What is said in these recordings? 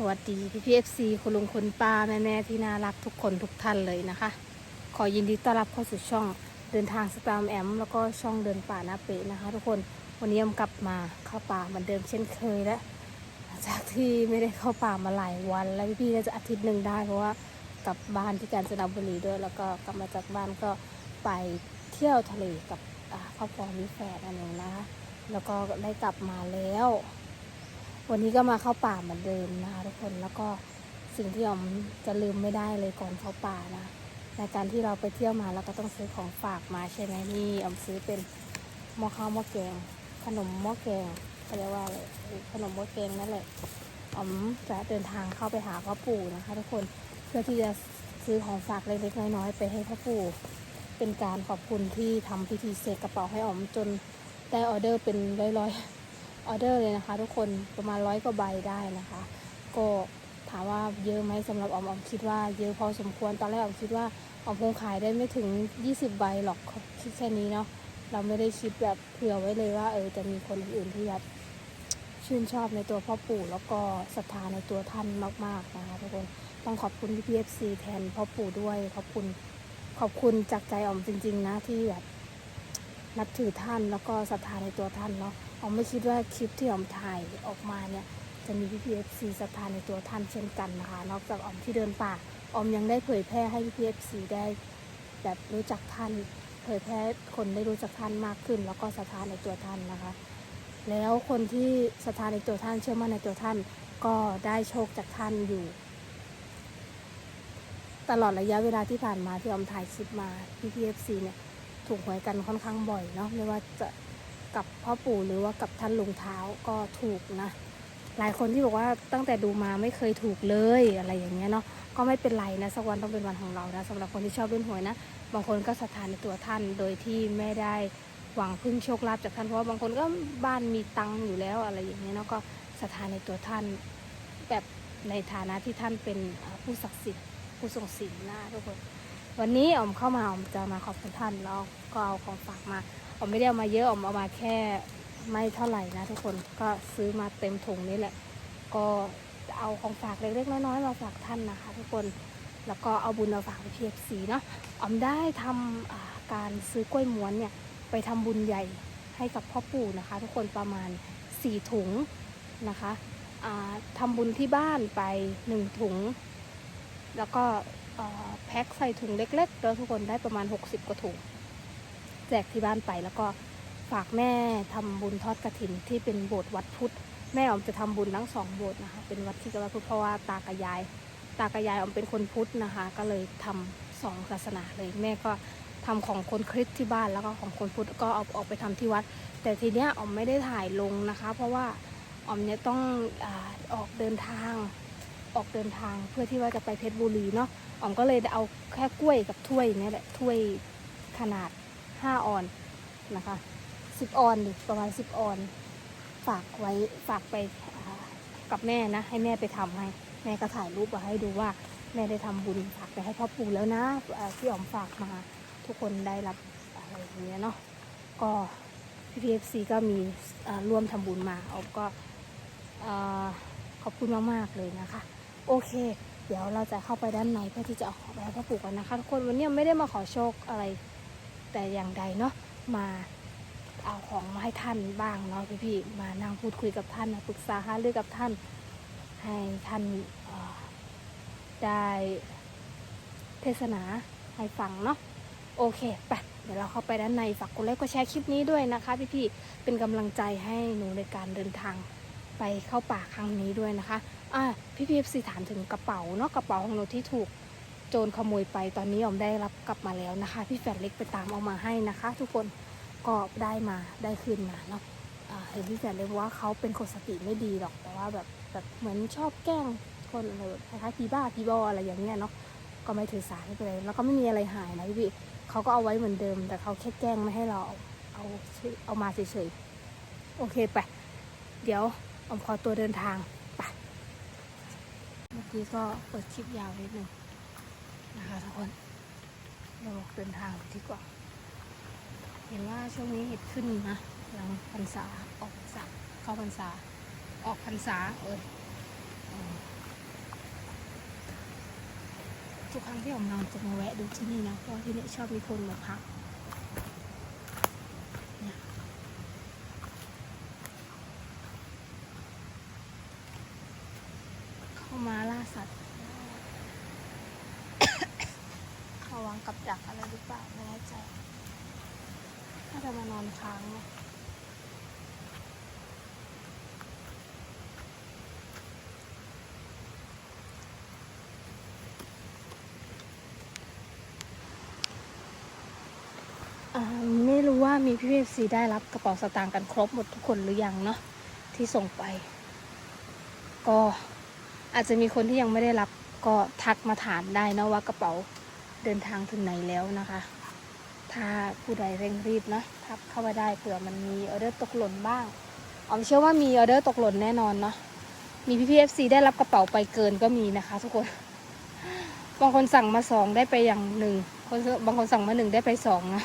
สวัสดีพี่พีเอฟซีคุณลุงคุณป้าแม่แม่ที่น่ารักทุกคนทุกท่านเลยนะคะ ขอยินดีต้อนรับเข้าสู่ช่องเดินทางสตาร์มแอมแล้วก็ช่องเดินป่านาเปะนะคะ ทุกคนวันนี้ยมกลับมาเข้าป่าเหมือนเดิมเช่นเคยแล้วจากที่ไม่ได้เข้าป่ามาหลายวันแล้วพี่ๆก็จะอาทิตย์หนึ่งได้เพราะว่ากลับบ้านที่กาญจนบุรีด้วย แล้วก็กลับมาจากบ้านก็ไปเที่ยวทะเลกับครอบครัวมิแฟนอันหนึ่งนะคะแล้วก็ได้กลับมาแล้ว วันนี้ก็มาเข้าป่าเหมือนเดิมนะคะทุกคนแล้วก็สิ่งที่ออมจะลืมไม่ได้เลยก่อนเข้าป่านะในการที่เราไปเที่ยวมาเราก็ต้องซื้อของฝากมาใช่ไหมนี่ออมซื้อเป็นหม้อข้าวหม้อแกง ขนมหม้อแกงเขาเรียกว่าอะไรขนมหม้อแกงนั่นแหละออมจะเดินทางเข้าไปหาพ่อปู่นะคะ ทุกคนเพื่อที่จะซื้อของฝากเล็กๆน้อยๆไปให้พ่อปู่เป็นการขอบคุณที่ทำพิธีเสกกระเป๋าให้ออมจนได้ออเดอร์เป็นร้อยๆ ออเดอร์เลยนะคะ ทุกคนประมาณร้อยกว่าใบได้นะคะ ก็ถามว่าเยอะไหมสำหรับออมออมคิดว่าเยอะพอสมควรตอนแรกออมคิดว่าออมคงขายได้ไม่ถึง 20 ใบหรอกคิดแค่นี้เนาะเราไม่ได้คิดแบบเผื่อไว้เลยว่าเออจะมีคนอื่นที่แบบชื่นชอบในตัวพ่อปู่แล้วก็ศรัทธาในตัวท่านมากๆนะคะทุกคนต้องขอบคุณพี่พีเอฟซีแทนพ่อปู่ด้วยขอบคุณขอบคุณจากใจออมจริง ๆ นะที่แบบนับถือท่านแล้วก็ศรัทธาในตัวท่านเนาะ ออมไม่คิดว่าคลิปที่ออมถ่ายออกมาเนี่ย จะมีพี่พีเอฟซีศรัทธาในตัวท่านเช่นกันนะคะ นอกจากออมที่เดินป่าออมยังได้เผยแพร่ให้พี่พีเอฟซีได้ แบบรู้จักท่าน เผยแพร่คนได้รู้จักท่านมากขึ้น แล้วก็ศรัทธาในตัวท่านนะคะ แล้วคนที่ศรัทธาในตัวท่านเชื่อมั่นในตัวท่าน ก็ได้โชคจากท่านอยู่ ตลอดระยะเวลาที่ผ่านมาที่ออมถ่ายคลิปมาพี่พีเอฟซีเนี่ยถูกหวยกันค่อนข้างบ่อยเนาะไม่ว่าจะ กับพ่อปู่หรือว่ากับท่านลุงเท้าก็ถูกนะ หลายคนที่บอกว่าตั้งแต่ดูมาไม่เคยถูกเลยอะไรอย่างเงี้ยเนาะก็ไม่เป็นไรนะสักวันต้องเป็นวันของเรานะสำหรับคนที่ชอบเล่นหวยนะบางคนก็ศรัทธาในตัวท่านโดยที่ไม่ได้หวังพึ่งโชคลาภจากท่านเพราะว่าบางคนก็บ้านมีตังค์อยู่แล้วอะไรอย่างเงี้ยเนาะก็ศรัทธาในตัวท่านแบบในฐานะที่ท่านเป็นผู้ศักดิ์สิทธิ์ผู้ทรงศีลนะทุกคนวันนี้อมเข้ามาอมจะมาขอบคุณท่านแล้วก็เอาของฝากมา ออมไม่ได้เอามาเยอะออมเอามาแค่ไม่เท่าไหร่นะทุกคนก็ซื้อมาเต็มถุงนี่แหละ ก็เอาของฝากเล็กๆน้อยๆมาฝากท่านนะคะ ทุกคนแล้วก็เอาบุญมาฝากพีเอฟซีเนาะออมได้ทำอ่าการซื้อกล้วยม้วนเนี่ยไปทำบุญใหญ่ให้กับพ่อปู่นะคะ ทุกคนประมาณ 4 ถุงนะคะอ่าทำบุญที่บ้านไป 1 ถุง แล้วก็แพ็คใส่ถุงเล็กๆแล้วทุกคนได้ประมาณ 60 กว่าถุง แจกที่บ้านไปแล้วก็ฝากแม่ทำบุญทอดกระถินที่เป็นโบสถ์วัดพุทธแม่ออมจะทำบุญทั้งสองโบสถ์นะคะ เป็นวัดที่กับวัดพุทธเพราะว่าตากับยาย ตากับยายออมเป็นคนพุทธนะคะ ก็เลยทำสองศาสนาเลย แม่ก็ทำของคนคริสต์ที่บ้านแล้วก็ของคนพุทธก็เอาออกไปทำที่วัด แต่ทีเนี้ยออมไม่ได้ถ่ายลงนะคะ เพราะว่าออมเนี่ยต้องอออกเดินทางออกเดินทางเพื่อที่ว่าจะไปเพชรบุรีเนาะออมก็เลยเอาแค่กล้วยกับถ้วยนี่แหละถ้วยขนาด 5ออนนะคะ10ออนหรือประมาณ10ออน ฝากไว้ฝากไปกับแม่นะ ให้แม่ไปทำให้ แม่ก็ถ่ายรูปมาให้ดูว่าแม่ได้ทำบุญฝากไปให้พ่อปู่แล้วนะที่อ๋อมฝากมาทุกคนได้รับอะไรอย่างเงี้ยเนาะก็พีพีเอฟซีก็มีร่วมทำบุญมาอ๋อมก็ขอบคุณมากๆเลยนะคะ โอเค เดี๋ยวเราจะเข้าไปด้านในเพื่อที่จะขอไปให้พ่อปู่กันนะคะทุกคนวันนี้ไม่ได้มาขอโชคอะไร แต่อย่างใดเนาะมาเอาของมาให้ท่านบ้างเนาะพี่พี่มานั่งพูดคุยกับท่านปรึกษาหารือกับท่าน ให้ท่านได้เทศนาให้ฟังเนาะโอเคไปเดี๋ยวเราเข้าไปด้านในฝากกดไลค์กดแชร์คลิปนี้ด้วยนะคะ พี่พี่เป็นกำลังใจให้หนูในการเดินทางไปเข้าป่าครั้งนี้ด้วยนะคะอ่าพี่พีเอฟซีถามถึงกระเป๋าเนาะกระเป๋าของหนูที่ถูก โจรขโมยไปตอนนี้ออมได้รับกลับมาแล้วนะคะ พี่แฟนเล็กไปตามเอามาให้นะคะ ทุกคนก็ได้มาได้คืนมาเนาะเห็นพี่แฟนเล็กบอกว่าเขาเป็นคนสติไม่ดีหรอกแต่ว่าแบบแบบเหมือนชอบแกล้งคนอะไรแบบคล้ายๆพีบ้าพีบออะไรอย่างเงี้ยเนาะก็ไม่ถือสาไม่เป็นไรแล้วก็ไม่มีอะไรหายนะพี่เขาก็เอาไว้เหมือนเดิม แต่เขาแค่แกล้งไม่ให้เราเอาเอาเอามาเฉยๆโอเคไปเดี๋ยวออมขอตัวเดินทางไปเมื่อกี้ก็เปิดคลิปยาวนิดนึง นะคะทุกคนเราเดินทางดีกว่า เห็นว่าช่วงนี้เห็ดขึ้นนะหลังพรรษาออกพรรษาเข้าพรรษา ออกพรรษาเออทุกครั้งที่ออกมาจะมาแวะดูที่นี่นะเพราะที่นี่ชอบมีคนมาพักเนี่ยเข้ามาล่าสัตว์ เข้าวางกับดักอะไรหรือเปล่าไม่แน่ใจ ถ้าจะมานอนค้างเนอะอ่าไถ้ามีพี่เอฟซีได้รับกระเป๋าสตางค์กันครบหมดทุกคนหรือยังเนาะที่ส่งไป ก็อาจจะมีคนที่ยังไม่ได้รับก็ทักมาถามได้นะว่ากระเป๋าเดินทางถึงไหนแล้วนะคะ ถ้าผู้ใดเร่งรีบนะทักเข้ามาได้เผื่อมันมีออเดอร์ตกหล่นบ้างออมเชื่อว่ามีออเดอร์ตกหล่นแน่นอนเนาะมีพี่พีเอฟซีได้รับกระเป๋าไปเกินก็มีนะคะ ทุกคน บางคนสั่งมาสองได้ไปอย่างหนึ่งคนบางคนสั่งมาหนึ่งได้ไปสองนะ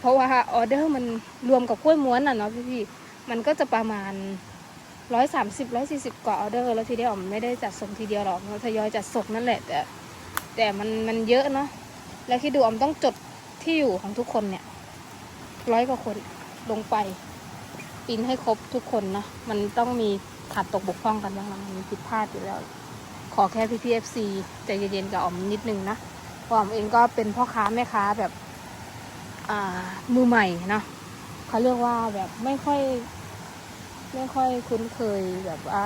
เพราะว่าออเดอร์มันรวมกับกล้วยม้วนอะเนาะพี่พี่มันก็จะประมาณร้อยสามสิบร้อยสี่สิบกว่าออเดอร์แล้วทีเดียวออมไม่ได้จัดส่งทีเดียวหรอกมันทยอยจัดส่งนั่นแหละ แต่แต่มันมันเยอะเนาะแล้วคิดดูอมต้องจดที่อยู่ของทุกคนเนี่ยร้อยกว่าคนลงไปปิ้นให้ครบทุกคนนะมันต้องมีขาดตกบกพร่องกันบ้างมันมีผิดพลาดอยู่แล้ว ขอแค่พี่พีเอฟซีใจเย็นๆกับอมนิดนึงนะเพราะอมเองก็เป็นพ่อค้าแม่ค้าแบบ มือใหม่เนาะเขาเรียกว่าแบบไม่ค่อย ไม่ค่อยคุ้นเคยแบบว่า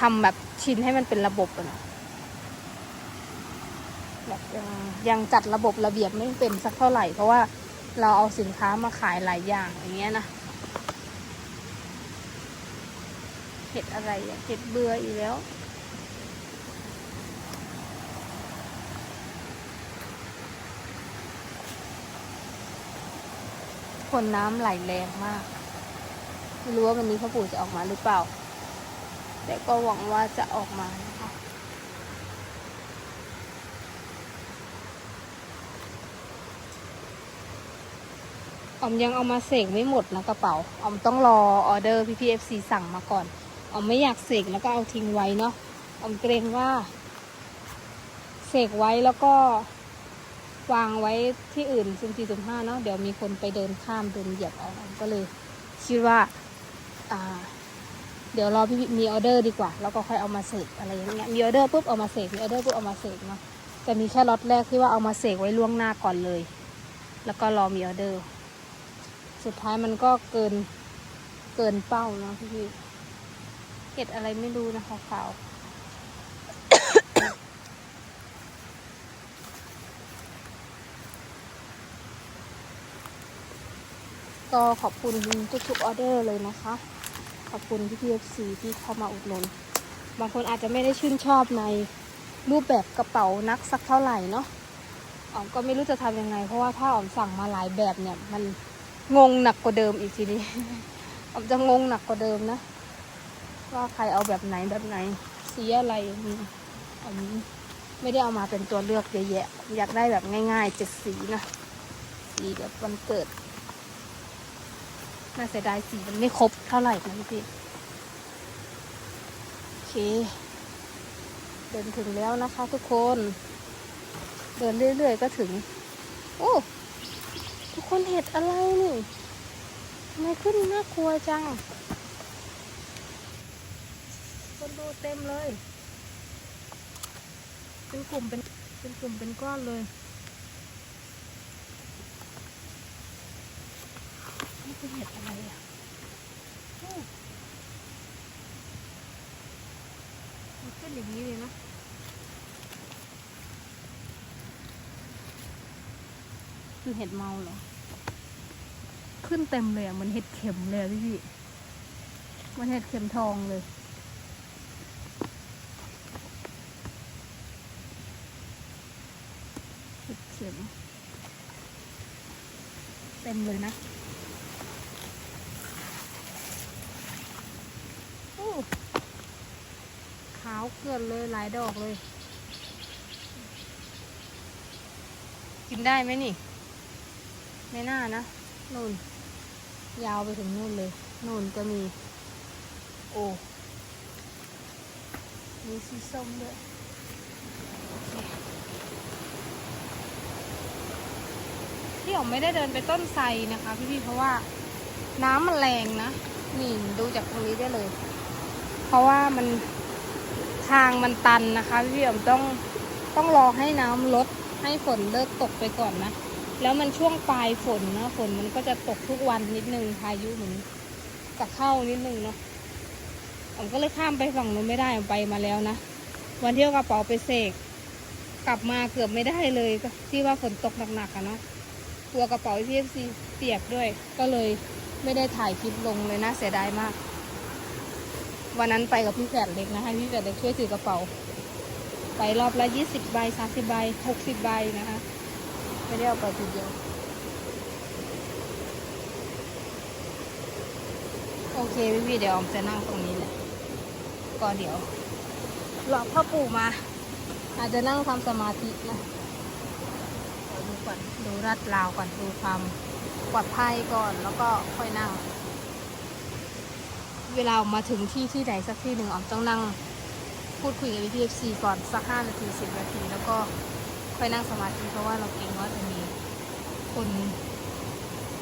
ทำแบบชินให้มันเป็นระบบอะนะแบบยังยังจัดระบบระเบียบไม่เป็นสักเท่าไหร่ เพราะว่าเราเอาสินค้ามาขายหลายอย่างอย่างเงี้ยนะเห็ดอะไรเห็ดเบื่ออีกแล้ว คนน้ำไหลแรงมาก ไม่รู้ว่าวันนี้พ่อปู่จะออกมาหรือเปล่า แต่ก็หวังว่าจะออกมานะคะออมยังเอามาเสกไม่หมดนะกระเป๋าออมต้องรอออเดอร์พี่พีเอฟซีสั่งมาก่อนออมไม่อยากเสกแล้วก็เอาทิ้งไว้เนาะออมเกรงว่า เสกไว้แล้วก็ วางไว้ที่อื่นซุ่มสี่ซุ่มห้าเนาะเดี๋ยวมีคนไปเดินข้ามเดินเหยียบเอาออมก็เลย คิดว่า อ่า เดี๋ยวรอพี่มีออเดอร์ดีกว่า แล้วก็ค่อยเอามาเสกอะไรอย่างเงี้ยมีออเดอร์ปุ๊บเอามาเสกมีออเดอร์ปุ๊บเอามาเสกเนาะแต่มีแค่ล็อตแรกที่ว่าเอามาเสกไว้ล่วงหน้าก่อนเลย แล้วก็รอมีออเดอร์ สุดท้ายมันก็เกินเกินเป้าเนาะพี่พี่เห็ดอะไรไม่รู้นะคะขาว ก็ขอบคุณทุกๆออเดอร์เลยนะคะ ขอบคุณพี่พีเอฟซีที่เข้ามาอุดหนุน บางคนอาจจะไม่ได้ชื่นชอบในรูปแบบกระเป๋านักสักเท่าไหร่เนาะอ๋อมก็ไม่รู้จะทำยังไง เพราะว่าถ้าอ๋อมสั่งมาหลายแบบเนี่ย มันงงหนักกว่าเดิมอีกทีนี้อ๋อมจะงงหนักกว่าเดิมนะ ว่าใครเอาแบบไหนแบบไหนสีอะไรอ๋อมไม่ได้เอามาเป็นตัวเลือกเยอะแยะอยากได้แบบง่ายๆเจ็ดสีนะสีแบบวันเกิด น่าเสียดายสีมันไม่ครบเท่าไหร่นะพี่พี่โอเค เดินถึงแล้วนะคะทุกคน เดินเรื่อยๆก็ถึง โอ้ทุกคนเห็ดอะไรนี่ทำไมขึ้นน่ากลัวจัง คนดูเต็มเลย เป็นกลุ่มเป็นเป็นกลุ่มเป็นก้อนเลย นี่เป็นเห็ดอะไรอะโอ้มันขึ้นอย่างนี้เลยนะคือเห็ดเมาเหรอ ขึ้นเต็มเลยอะเหมันเห็ดเข็มเลยอะพี่พี่ๆมันเห็ดเข็มทองเลยเห็ดเข็มเต็มเลยนะ โอ้ ขาวเกลือนเลยหลายดอกเลย กินได้ไหมนี่ ไม่น่านะนู่น ยาวไปถึงนู่นเลยนู่นก็มี โอ้มีสีส้มด้วยโอเคพี่ผมไม่ได้เดินไปต้นไทรนะคะ พี่ๆเพราะว่าน้ำมันแรงนะนี่ดูจากตรงนี้ได้เลย เพราะว่ามัน ทางมันตันนะคะพี่ผมต้องต้องรอให้น้ำลดให้ฝนเลิกตกไปก่อนนะ แล้วมันช่วงปลายฝนนะฝนมันก็จะตกทุกวันนิดนึงพายุเหมือนกับเข้านิดนึงเนาะผมก็เลยข้ามไปฝั่งนู้นไม่ได้ไปมาแล้วนะวันเที่เอากระเป๋าไปเสกกลับมาเกือบไม่ได้เลยที่ว่าฝนตกหนักๆอะเนาะกลัวกระเป๋าพีเอฟซีเปียกด้วย ก็เลยไม่ได้ถ่ายคลิปลงเลยนะเสียดายมาก วันนั้นไปกับพี่แฝดเล็กนะให้พี่แฝดเล็กช่วยถือกระเป๋า ไปรอบละยี่สิบใบสามสิบใบหกสิบใบนะคะไม่ได้เอาไปทีเดียว โอเคพี่พี่เดี๋ยวออมจะนั่งตรงนี้แหละ ก็เดี๋ยวรอพ่อปู่มา อาจจะนั่งทำสมาธินะดูก่อนดูรัดราวก่อนดูความปลอดภัยก่อนแล้วก็ค่อยนั่ง เวลาออกมาถึงที่ที่ใดสักที่หนึ่งออมต้องนั่งพูดคุยกับพี่เอฟซีก่อนสักห้านาทีสิบนาที แล้วก็ค่อยนั่งสมาธิเพราะว่าเราเกรงว่าจะมีคน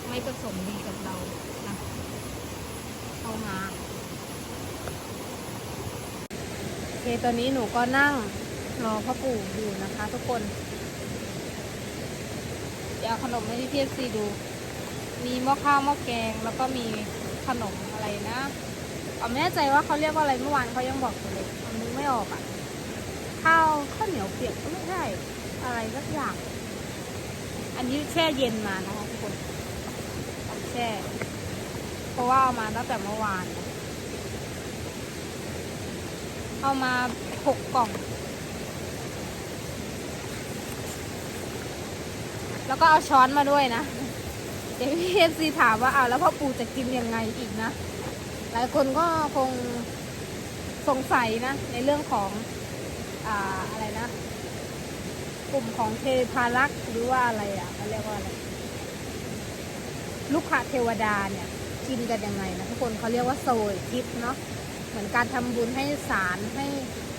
ไม่ประสงค์ดีกับเรานะเข้ามาโอเคตอนนี้หนูก็นั่งรอพ่อปู่อยู่นะคะ ทุกคนเดี๋ยวขนมให้พี่เอฟซีดู มีหม้อข้าวหม้อแกงแล้วก็มีขนมอะไรนะ เอาไม่แน่ใจว่าเขาเรียกว่าอะไรเมื่อวานเขายังบอกเลยมันนึกไม่ออกอะ่ะข้าวข้าวเหนียวเปียกก็ไม่ใช่อะไรสักอย่าง อันนี้แช่เย็นมานะคะทุกคนแช่ เพราะว่าเอามาตั้งแต่เมื่อวาน เอามาหกกล่อง แล้วก็เอาช้อนมาด้วยนะ เดี๋ยวพี่เอฟซีถามว่าเอาแล้วพ่อปู่จะกินยังไงอีกนะ หลายคนก็คงสงสัยนะ ในเรื่องของอ่าอะไรนะ กลุ่มของเทพารักษ์หรือว่าอะไรอะเขาเรียกว่าอะไรลูกค้าเทวดาเนี่ยกินกันยังไงนะทุกคนเขาเรียกว่าโซยกิฟเนาะเหมือนการทำบุญให้ศาลให้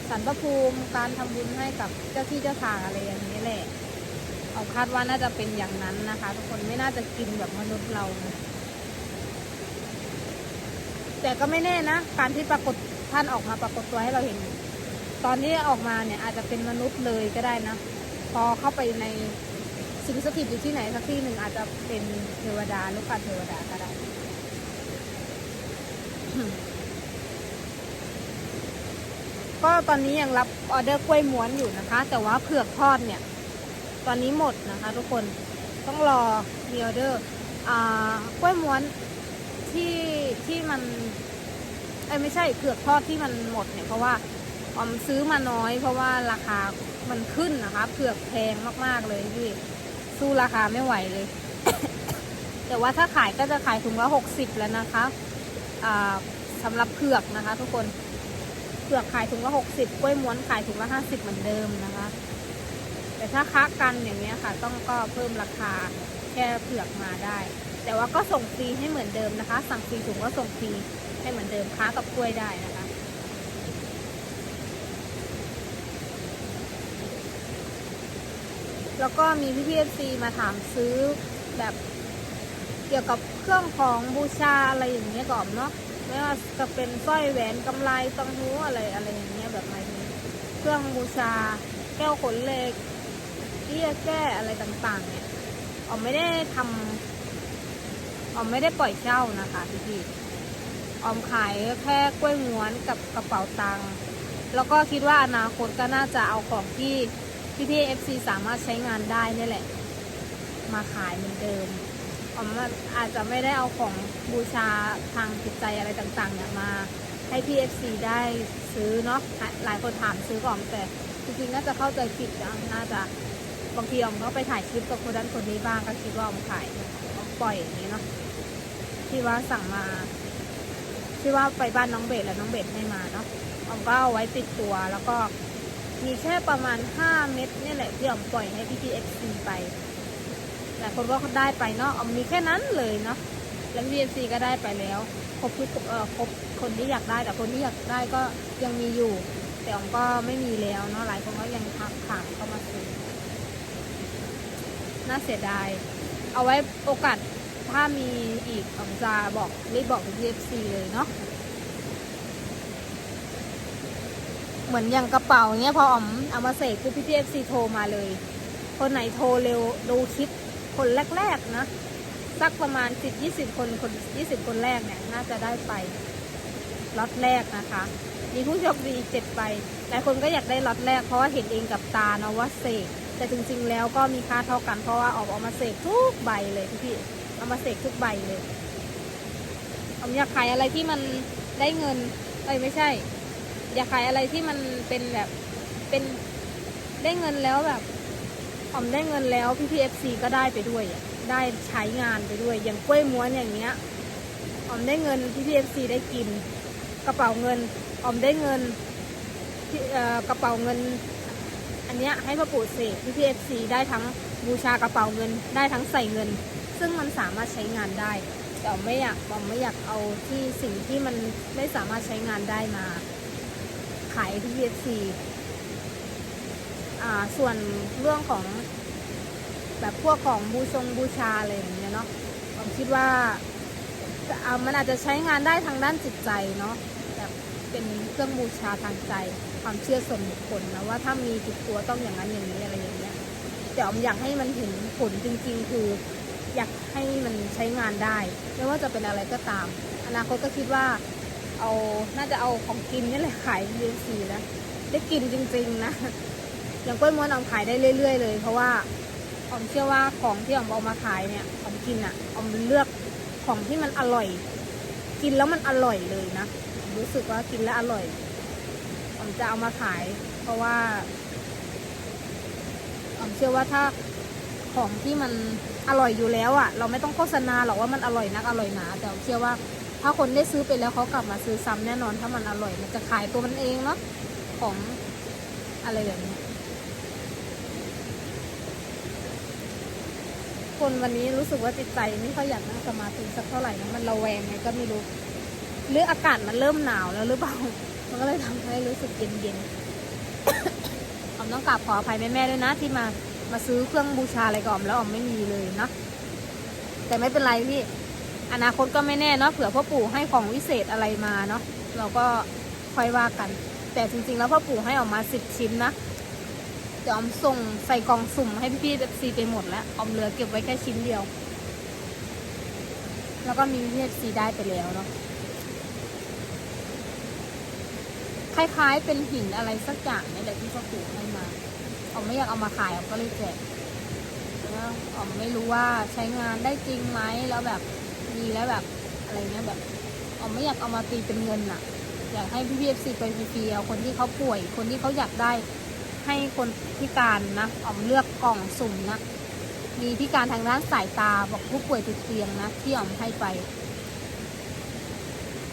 สารพระภูมิ การทำบุญให้กับเจ้าที่เจ้าทางอะไรอย่างนี้แหละเอาคาดว่าน่าจะเป็นอย่างนั้นนะคะ ทุกคนไม่น่าจะกินแบบมนุษย์เรานะ แต่ก็ไม่แน่นะ การที่ปรากฏท่านออกมาปรากฏตัวให้เราเห็น ตอนที่ออกมาเนี่ยอาจจะเป็นมนุษย์เลยก็ได้นะ พอเข้าไปในสิ่งสถิตอยู่ที่ไหนสักที่หนึ่งอาจจะเป็นเทวดาลูกค้าเทวดาก็ได้ก็ตอนนี้ยังรับออเดอร์กล้วยม้วนอยู่นะคะ แต่ว่าเผือกทอดเนี่ย ตอนนี้หมดนะคะ ทุกคนต้องรอมีออเดอร์กล้วยม้วน ที่ที่มันเอ้ยไม่ใช่เผือกทอดที่มันหมดเนี่ยเพราะว่าออมซื้อมาน้อย เพราะว่าราคามันขึ้นนะคะเผือกแพงมากๆเลยพี่สู้ราคาไม่ไหวเลย แต่ว่าถ้าขายก็จะขายถุงละหกสิบแล้วนะคะสำหรับเผือกนะคะ ทุกคนเผือกขายถุงละหกสิบกล้วยม้วนขายถุงละห้าสิบเหมือนเดิมนะคะ แต่ถ้าค้ากันอย่างเงี้ยค่ะ ต้องก็เพิ่มราคาแค่เผือกมาได้ แต่ว่าก็ส่งฟรีให้เหมือนเดิมนะคะ สั่งฟรีถุงก็ส่งฟรีให้เหมือนเดิมค้ากับกล้วยได้นะคะ แล้วก็มีพี่พีเอฟซีมาถามซื้อแบบเกี่ยวกับเครื่องของบูชาอะไรอย่างเงี้ยก่อนเนาะไม่ว่าจะเป็นสร้อยแหวนกำไรตังหูอะไรอะไรอย่างเงี้ยแบบไหนนี้เครื่องบูชา แก้วขนเหล็กเบี้ยแก้อะไรต่างๆเนี่ยอ๋อไม่ได้ทำ ออมไม่ได้ปล่อยเช่านะคะพี่พี่ออมขายแค่กล้วยม้วนกับกระเป๋าตังค์แล้วก็คิดว่าอนาคตก็น่าจะเอาของที่พี่พี่เอฟซีสามารถใช้งานได้นี่แหละ มาขายเหมือนเดิมออมอาจจะไม่ได้เอาของบูชาทางจิตใจอะไรต่างๆเนี่ยมาให้พี่เอฟซีได้ซื้อเนาะหลายคนถามซื้อก่อนแต่จริงๆน่าจะเข้าใจผิดนะน่าจะบางทีออมก็ไปถ่ายคลิปกับคนนั้นคนนี้บ้างก็คิดว่าออมขายออม ปล่อยอย่างนี้เนาะที่ว่าสั่งมา ที่ว่าไปบ้านน้องเบสแล้วน้องเบสให้มาเนาะออมก็เอาไว้ติดตัวแล้วก็มีแค่ประมาณ 5 เม็ดนี่แหละที่ออมปล่อยให้พี่พีเอฟซีไปหลายคนก็ได้ไปเนาะออมมีแค่นั้นเลยเนาะแล้ว VFC ก็ได้ไปแล้วครบทุกเอ่อครบคนที่อยากได้แต่คนที่อยากได้ก็ยังมีอยู่ แต่ออมก็ไม่มีแล้วเนาะหลายคนก็ยังทักถามเข้ามาซื้อน่าเสียดาย เอาไว้โอกาสถ้ามีอีกอมจะบอกรีบบอกเป็น VFC เลยเนาะเหมือนอย่างกระเป๋าเนี้ยพอออมเอามาเสกคือพี่ VFC โทรมาเลย คนไหนโทรเร็วดูคลิปคนแรกๆนะสักประมาณ 10-20 คนคน 20 คนแรกเนี่ย น่าจะได้ไปล็อตแรกนะคะ มีผู้โชคดีเจ็ดใบหลายคนก็อยากได้ล็อตแรกเพราะว่าเห็นเองกับตาเนาะว่าเสก แต่จริงๆแล้วก็มีค่าเท่ากันเพราะว่าออกเอามาเสกทุกใบเลยพี่ๆเอามาเสกทุกใบเลยผมอยากขายอะไรที่มันได้เงินเอ้ยไม่ใช่ อยากขายอะไรที่มันเป็นแบบเป็นได้เงินแล้วแบบออมได้เงินแล้วพี่พีเอฟซีก็ได้ไปด้วยได้ใช้งานไปด้วย อย่างกล้วยม้วนอย่างเงี้ยออมได้เงินพี่พีเอฟซีได้กิน กระเป๋าเงินออมได้เงินกระเป๋าเงิน อันเนี้ยให้พ่อปู่เสกพี่พีเอฟซีได้ทั้งบูชากระเป๋าเงิน ได้ทั้งใส่เงิน ซึ่งมันสามารถใช้งานได้ แต่ไม่อยากออมไม่อยากเอาที่สิ่งที่มันไม่สามารถใช้งานได้มา ขายที่ VFC อ่าส่วนเรื่องของ แบบพวกของบูชงบูชาอะไรอย่างเงี้ยเนาะผมคิดว่าจะอ่ามันอาจจะใช้งานได้ทางด้านจิตใจเนาะแบบเป็นเครื่องบูชาทางใจ ความเชื่อส่วนบุคคลนะว่าถ้ามีติดตัวต้องอย่างนั้นอย่างนี้อะไรอย่างเงี้ยแต่ผมอยากให้มันเห็นผลจริง ๆ คือ อยากให้มันใช้งานได้ ไม่ว่าจะเป็นอะไรก็ตาม อนาคตก็คิดว่า เอาน่าจะเอาของกินนี่แหละขาย VFC แล้วได้กินจริง ๆ นะอย่างกล้วยม้วนออมขายได้เรื่อย ๆ เลย เพราะว่าออมเชื่อว่าของที่ออมเอามาขายเนี่ยออมกินอะออมเลือกของที่มันอร่อย กินแล้วมันอร่อยเลยนะรู้สึกว่ากินแล้วอร่อย จะเอามาขาย เพราะว่าออมเชื่อว่าถ้าของที่มันอร่อยอยู่แล้วอะ เราไม่ต้องโฆษณาหรอกว่ามันอร่อยนักอร่อยหนาแต่เชื่อว่า ถ้าคนได้ซื้อไปแล้วเขากลับมาซื้อซ้ำแน่นอนถ้ามันอร่อยมันจะขายตัวมันเองเนาะของอะไรแบบนี้คนวันนี้รู้สึกว่าจิตใจไม่ค่อยอยากนั่งสมาธิสักเท่าไหร่นะมันระแวงไงก็ไม่รู้หรืออากาศมันเริ่มหนาวแล้วหรือเปล่า มันก็เลยทำให้รู้สึกเย็นๆออมต้องกราบขออภัยแม่ๆด้วยนะ ที่มามาซื้อเครื่องบูชาอะไรก่อนแล้วออมไม่มีเลยเนาะแต่ไม่เป็นไรพี่อนาคตก็ไม่แน่เนาะเผื่อพ่อปู่ให้ของวิเศษอะไรมาเนาะเราก็ค่อยว่ากัน แต่จริงๆ แล้วพ่อปู่ให้ออกมาสิบชิ้นนะเดี๋ยวออมส่งใส่กล่องสุ่มให้พี่ๆเอฟซีไปหมดแล้วออมเหลือเก็บไว้แค่ชิ้นเดียว แล้วก็มีพี่เอฟซีได้ไปแล้วเนาะ คล้ายๆ เป็นหินอะไรสักอย่างนี่แหละที่พ่อปู่ให้มาออมไม่อยากเอามาขายออมก็เลยแจกแล้วออมไม่รู้ว่าใช้งานได้จริงไหมแล้วแบบมีแล้วแบบอะไรเงี้ยแบบออมไม่อยากเอามาตีเป็นเงินอะอยากให้พี่พีเอฟซีไปฟรีเอาคนที่เขาป่วย คนที่เขาอยากได้ให้คนพิการนะออมเลือกกล่องสุ่มนะมีพิการทางด้านสายตาบอกผู้ป่วยติดเตียงนะที่ออมให้ไป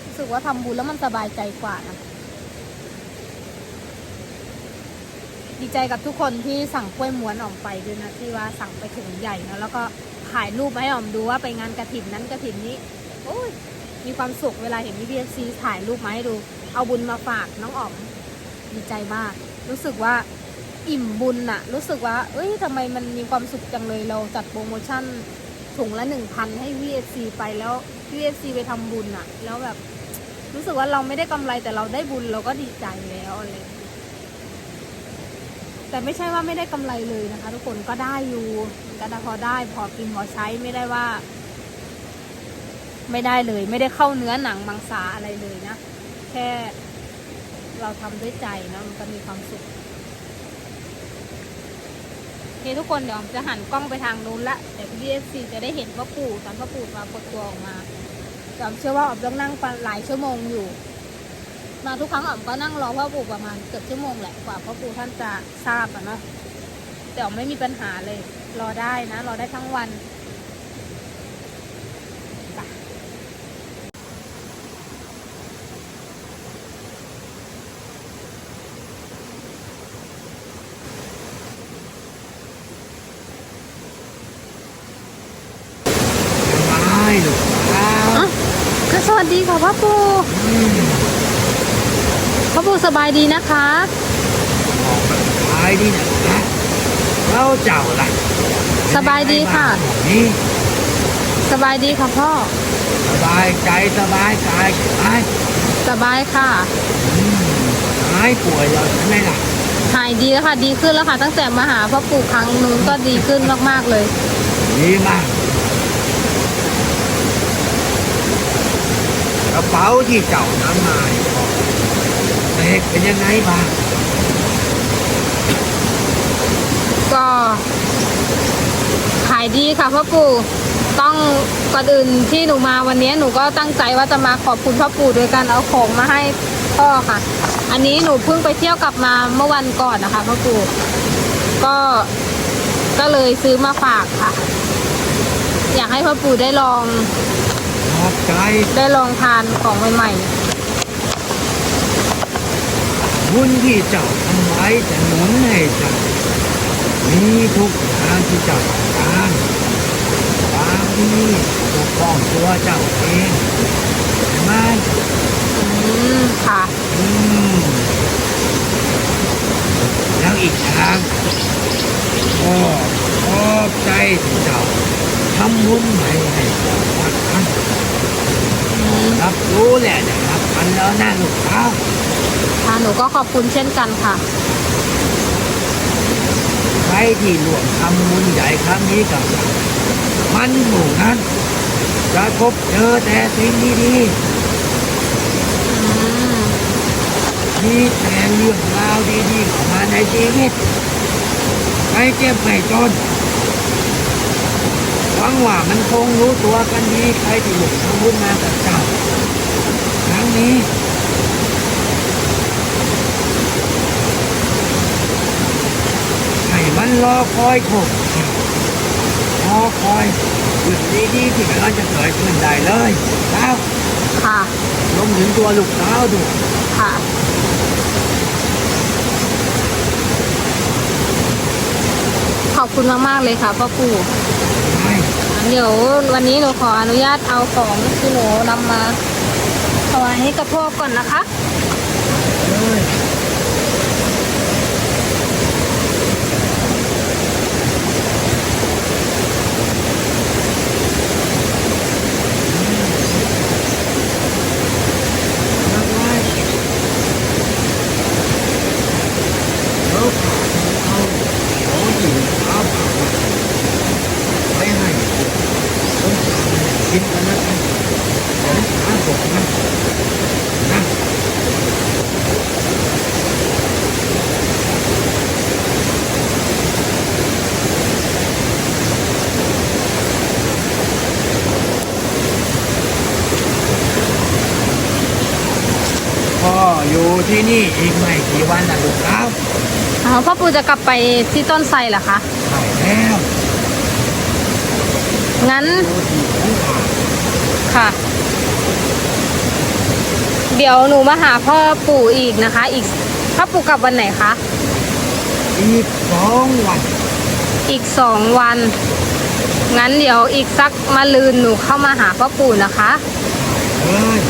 รู้สึกว่าทำบุญแล้วมันสบายใจกว่านะ ดีใจกับทุกคนที่สั่งกล้วยม้วนออมไปด้วยนะที่ว่าสั่งไปถุงใหญ่นะแล้วก็ถ่ายรูปมาให้ออมดูว่าไปงานกระถินนั้นกระถินนี้โอ้ยมีความสุขเวลาเห็นพี่พีเอฟซีถ่ายรูปมาให้ดู เอาบุญมาฝากน้องอ๋อมดีใจมาก รู้สึกว่าอิ่มบุญอะรู้สึกว่า เอ้ยทำไมมันมีความสุขจังเลยเราจัดโปรโมชั่นถุงละหนึ่งพันให้พีเอฟซีไปแล้วพีเอฟซีไปทำบุญอะแล้วแบบรู้สึกว่าเราไม่ได้กำไรแต่เราได้บุญเราก็ดีใจแล้วอะไรอย่างเงี้ย แต่ไม่ใช่ว่าไม่ได้กำไรเลยนะคะ ทุกคนก็ได้อยู่ก็พอได้พอกินพอใช้ไม่ได้ว่า ไม่ได้เลย ไม่ได้เข้าเนื้อหนังมังสาอะไรเลยนะ แค่เราทำด้วยใจนะมันก็มีความสุขโอเคทุกคนเดี๋ยวจะหันกล้องไปทางนู้นละเดี๋ยวพี่เอฟซีจะได้เห็นพ่อปู่ตอนพ่อปู่ปรากฏตัวออกมาแต่ออมเชื่อว่าออมต้องนั่งหลายชั่วโมงอยู่ มาทุกครั้งอ๋อมก็นั่งรอพ่อปู่ประมาณเกือบชั่วโมงแหละกว่าพ่อปู่ท่านจะทราบอะเนาะแต่ไม่มีปัญหาเลย รอได้นะ รอได้ทั้งวันสวัสดีค่ะพ่อปู่ สบายดีนะคะบอกมันตายดีนะนะเราเจ้าล่ะ สบายดีค่ะ นี่ สบายดีค่ะพ่อ สบายใจสบายกายสบายสบายค่ะอืมหายป่วยแล้วใช่ไหมล่ะ หายดีแล้วค่ะ ดีขึ้นแล้วค่ะ ตั้งแต่มาหาพ่อปู่ครั้งนู้นก็ดีขึ้นมากๆเลย ดีมากกระเป๋าที่เจ้านำมาเนี่ยพ่อเด็ กเป็นยังไงบ้างก็ขายดีค่ะพ่อปู่ต้องก่อนอื่นที่หนูมาวันนี้หนูก็ตั้งใจว่าจะมาขอบคุณพ่อปู่โดยการเอาของมาให้พ่อค่ะ อันนี้หนูเพิ่งไปเที่ยวกลับมาเมื่อวันก่อนนะคะพ่อปู่ก็ก็เลยซื้อมาฝากค่ะ อยากให้พ่อปู่ได้ลอง ขอบใจ ได้ลองทานของใหม่ บุญที่เจ้าทำไว้จะหนุนให้เจ้ามีทุกอย่างที่เจ้าต้องการบามดีปกป้องตัวเจ้าเองใช่ไหม ๆอืมค่ะ อืมแล้วอีกทางก็ขอบใจที่เจ้าทำบุญให้ให้กับวัดนั้น อืม รับรู้แหละนะครับมันแล้วน่าลูกเท้า ค่ะหนูก็ข อบคุณเช่นกันค่ะ ใครที่ร่วมทำบุญใหญ่ครั้งนี้กับเรามันหมู่นั้นจะพบเจอแต่สิ่งดีอืมๆมีแต่เรื่องราวดีๆเข้ามาในชีวิตไม่เจ็บไม่จนหวังว่ามันคงรู้ตัวกันดีใครที่ร่วมทำบุญมากับเจ้าครั้งนี้ ให้ มันรอคอยโชครอคอยเรื่องดีๆที่กำลังจะเกิดขึ้นได้เลยแล้วค่ะรวมถึงตัวลูกสาวด้วยค่ะ ขอบคุณมากๆเลยค่ะพ่อปู่ใช่เดี๋ยววันนี้หนูขออนุญาตเอาของที่หนูนำมาถวายให้กับพ่อก่อนนะคะ เลย แล้วเอาของที่ลูกสาวฝากมาไว้ให้ผมกินกันนะของสาผมนะนะ พ่ออยู่ที่นี่ อีกไม่กี่วันนะลูกสาวอ๋อพ่อปู่จะกลับไปที่ต้นไทรเหรอคะใช่แล้วงั้นอยู่ที่ของฝากค่ะ เดี๋ยวหนูมาหาพ่อปู่อีกนะคะ อีกพ่อปู่กลับวันไหนคะอีกสองวัน อีกสองวัน งั้นเดี๋ยวอีกสักมาลืนหนูเข้ามาหาพ่อปู่นะคะเลย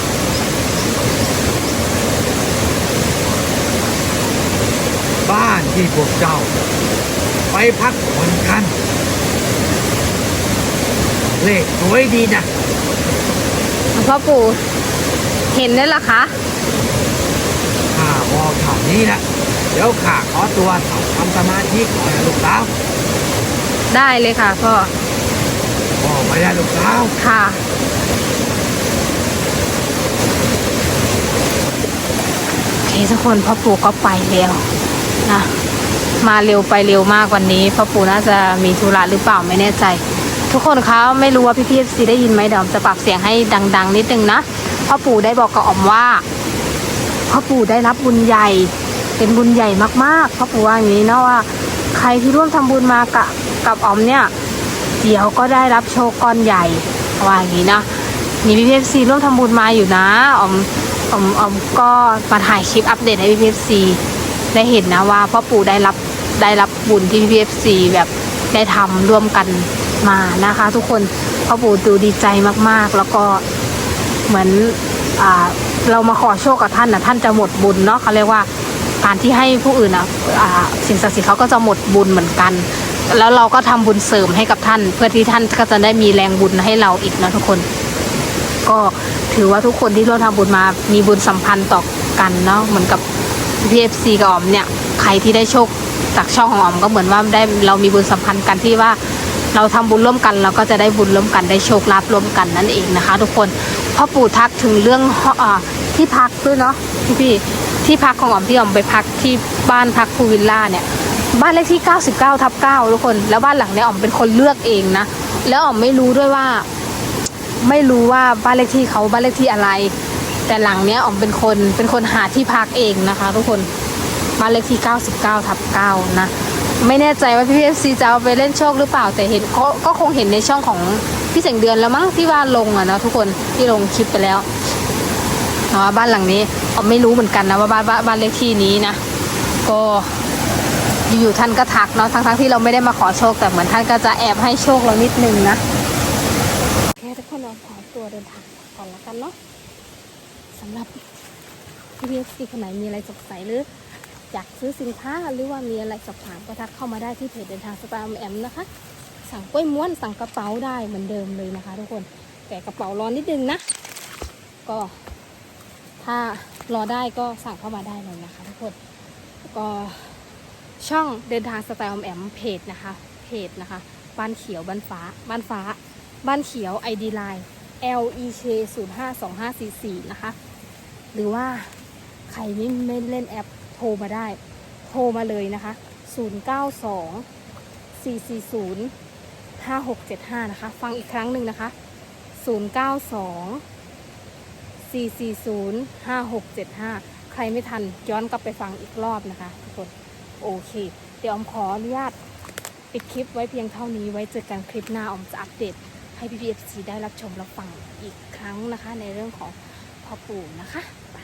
บ้าน ที่พวกเจ้า ไปพักผ่อนกัน เลขสวยดีนะพ่อปู่เห็นได้ละคะข้าบอกข่าวนี้นะเดี๋ยวข้าขอตัวทำสมาธิก่อนนะลูกสาวได้เลยค่ะพ่อบอกไปแล้วลูกสาวค่ะโอเคทุกคนพ่อปู่ก็ไปแล้วนะ มาเร็วไปเร็วมากวันนี้พ่อปู่น่าจะมีธุระหรือเปล่าไม่แน่ใจ ทุกคนคะไม่รู้ว่าพี่พีเอฟซีได้ยินไหมเดี๋ยวอมจะปรับเสียงให้ดัง ๆ นิดนึงนะพ่อปู่ได้บอกกับออมว่าพ่อปู่ได้รับบุญใหญ่เป็นบุญใหญ่มากๆพ่อปู่ว่าอย่างนี้เนาะว่า ใครที่ร่วมทำบุญมากับกับออมเนี่ยเดี๋ยวก็ได้รับโชคก้อนใหญ่ว่าอย่างนี้นะมีพี่พีเอฟซีร่วมทำบุญมาอยู่นะออมอมออมก็มาถ่ายคลิปอัปเดตให้พี่พีเอฟซีได้เห็นนะว่าพ่อปู่ได้รับ ได้รับบุญที่พีพีเอฟซีแบบได้ทำร่วมกันมานะคะ ทุกคนพ่อปู่ดูดีใจมากๆ แล้วก็เหมือนอ่าเรามาขอโชคกับท่านนะท่านจะหมดบุญเนาะเขาเรียกว่าการที่ให้ผู้อื่นอะอ่าสิ่งศักดิ์สิทธิ์เขาก็จะหมดบุญเหมือนกัน แล้วเราก็ทำบุญเสริมให้กับท่าน เพื่อที่ท่านก็จะได้มีแรงบุญให้เราอีกนะทุกคน ก็ถือว่าทุกคนที่ร่วมทำบุญมามีบุญสัมพันธ์ต่อกันเนาะเหมือนกับพีเอฟซีกับออมเนี่ยใครที่ได้โชค จากช่องของออมก็เหมือนว่าได้เรามีบุญสัมพันธ์กันที่ว่าเราทำบุญร่วมกันเราก็จะได้บุญร่วมกันได้โชคลาภร่วมกันนั่นเองนะคะ ทุกคนพ่อปู่ทักถึงเรื่องอที่พักด้วยเนาะพี่พี่ที่พักของออมที่ออมไปพักที่บ้านพักภูวิลล่าเนี่ยบ้านเลขที่ 99ทับ9ทุกคน แล้วบ้านหลังเนี้ยออมเป็นคนเลือกเองนะแล้วออมไม่รู้ด้วยว่า ไม่รู้ว่าบ้านเลขที่เขาบ้านเลขที่อะไร แต่หลังเนี้ยออมเป็นคนเป็นคนหาที่พักเองนะคะ ทุกคน บ้านเลขที่ 99ทับ9นะ ไม่แน่ใจว่าพี่เอฟซีจะเอาไปเล่นโชคหรือเปล่า แต่เห็นก็ก็คงเห็นในช่องของพี่เสงเดือนแล้วมั้งที่ว่าลงอะนะทุกคนที่ลงคลิปไปแล้วเนาะบ้านหลังนี้ออมไม่รู้เหมือนกันนะว่าบ้านบ้านบ้านเลขที่นี้นะ ก็อยู่ๆท่านก็ทักเนาะทั้งๆที่เราไม่ได้มาขอโชคแต่เหมือนท่านก็จะแอบให้โชคเรานิดนึงนะโอเคทุกคนเราขอตัวเดินทางก่อนละกันเนาะสำหรับพี่เอฟซีคนไหนมีอะไรสงสัยหรือ อยากซื้อสินค้าหรือว่ามีอะไรสอบถามก็ทักเข้ามาได้ที่เพจเดินทางสตาร์แอมนะคะ สั่งกล้วยม้วนสั่งกระเป๋าได้เหมือนเดิมเลยนะคะ ทุกคนแต่กระเป๋าร้อนนิดนึงนะ ก็ ถ้ารอได้ก็สั่งเข้ามาได้เลยนะคะ ทุกคนก็ช่องเดินทางสไตล์ออมแอมเพจนะคะเพจนะคะ บ้านเขียวบ้านฟ้า บ้านฟ้า บ้านเขียว ID Line L E K 0 5 2 5 4 4นะคะ หรือว่าใครไม่ไม่เล่นแอป โทรมาได้ โทรมาเลยนะคะ 092 440 5675 นะคะ ฟังอีกครั้งหนึ่งนะคะ 092 440 5675 ใครไม่ทันย้อนกลับไปฟังอีกรอบนะคะทุกคน โอเค เดี๋ยวอมขออนุญาตปิดคลิปไว้เพียงเท่านี้ไว้เจอกันคลิปหน้าอมจะอัปเดตให้พี่พีเอฟซีได้รับชมรับฟังอีกครั้งนะคะ ในเรื่องของพ่อปู่นะคะไป